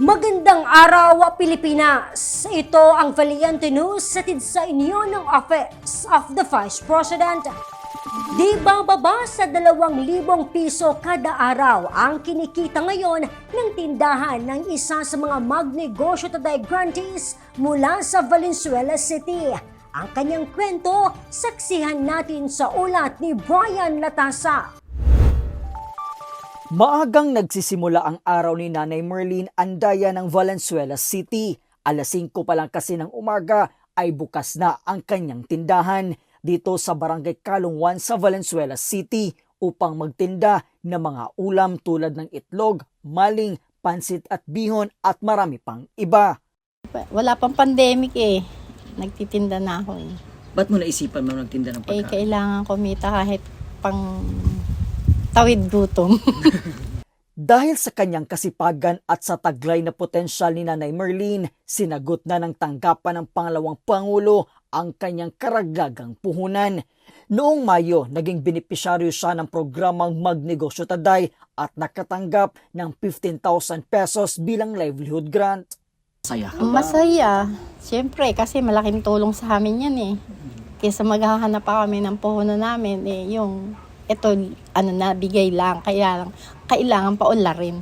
Magandang araw, Pilipinas! Ito ang Valiente News satid sa inyo ng Office of the Vice President. Di bababa sa 2,000 piso kada araw ang kinikita ngayon ng tindahan ng isa sa mga magnegosyo today grantees mula sa Valenzuela City. Ang kanyang kwento, saksihan natin sa ulat ni Brian Latasa. Maagang nagsisimula ang araw ni Nanay Merlin Andaya ng Valenzuela City. Alas 5 pa lang kasi ng umaga ay bukas na ang kanyang tindahan dito sa Barangay Kalong 1 sa Valenzuela City upang magtinda ng mga ulam tulad ng itlog, maling, pansit at bihon at marami pang iba. Wala pang pandemic eh. Nagtitinda na ako eh. Ba't mo naisipan mo nagtinda ng Eh, kailangan kumita kahit pang tawid gutom. Dahil sa kanyang kasipagan at sa taglay na potensyal ni Nanay Merlin, sinagot na ng tanggapan ng pangalawang Pangulo ang kanyang karagdagang puhunan. Noong Mayo, naging benepisyaryo siya ng programang Magnegosyo Taday at nakatanggap ng 15,000 pesos bilang livelihood grant. Saya Ang Masaya. Siyempre, kasi malaking tulong sa amin yan eh. Kaysa maghahanap pa kami ng puhunan namin, eh, yung, ito, ano na, bigay lang. Kaya lang, kailangan pa rin.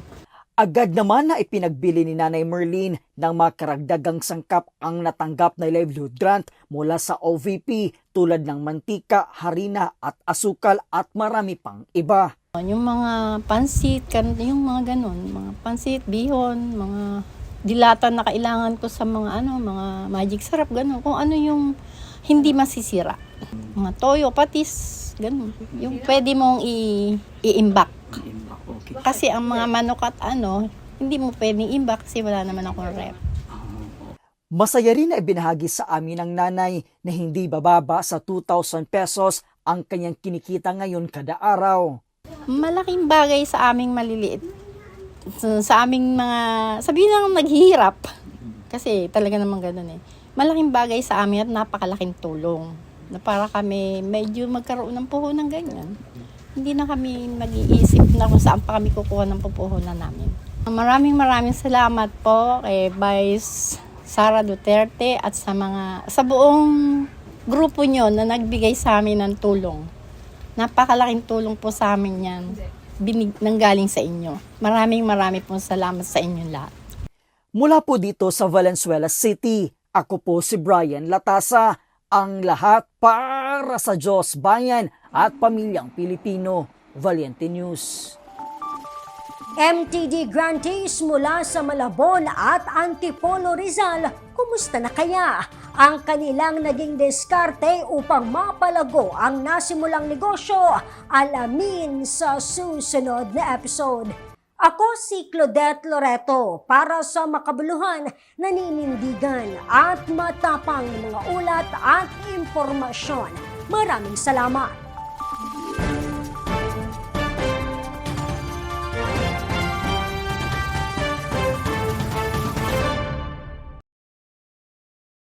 Agad naman na ipinagbili ni Nanay Merlin ng mga karagdagang sangkap ang natanggap na livelihood grant mula sa OVP tulad ng mantika, harina at asukal at marami pang iba. Yung mga pansit, yung mga ganun, mga pansit, bihon, mga dilatan na kailangan ko sa mga ano, mga magic sarap, ganun. Kung ano yung hindi masisira. Mga toyo, patis, ganun. Yung pwede mong i- i-imbak. Kasi ang mga manok at ano, hindi mo pwedeng imbak kasi wala naman akong rep. Masaya rin na ibinahagi sa amin ng nanay na hindi bababa sa 2,000 pesos ang kanyang kinikita ngayon kada araw. Malaking bagay sa aming maliliit. Sa, sa aming mga, sabihin lang naghihirap. Kasi talaga naman ganun eh. Malaking bagay sa amin at napakalaking tulong. Na para kami medyo magkaroon ng puhunan ganyan. Hindi na kami mag-iisip na kung saan pa kami kukuha ng pupuhunan namin. Maraming maraming salamat po kay Vice Sara Duterte at sa mga sa buong grupo nyo na nagbigay sa amin ng tulong. Napakalaking tulong po sa amin yan. Binig, nanggaling sa inyo. Maraming maraming pong salamat sa inyong lahat. Mula po dito sa Valenzuela City, ako po si Brian Latasa, ang lahat para sa Diyos, bayan at pamilyang Pilipino. Valiente News. MTD grantees mula sa Malabon at Antipolo Rizal, kumusta na kaya ang kanilang naging diskarte upang mapalago ang nasimulang negosyo? Alamin sa susunod na episode. Ako si Claudette Loreto para sa makabuluhan, naninindigan at matapang mga ulat at impormasyon. Maraming salamat!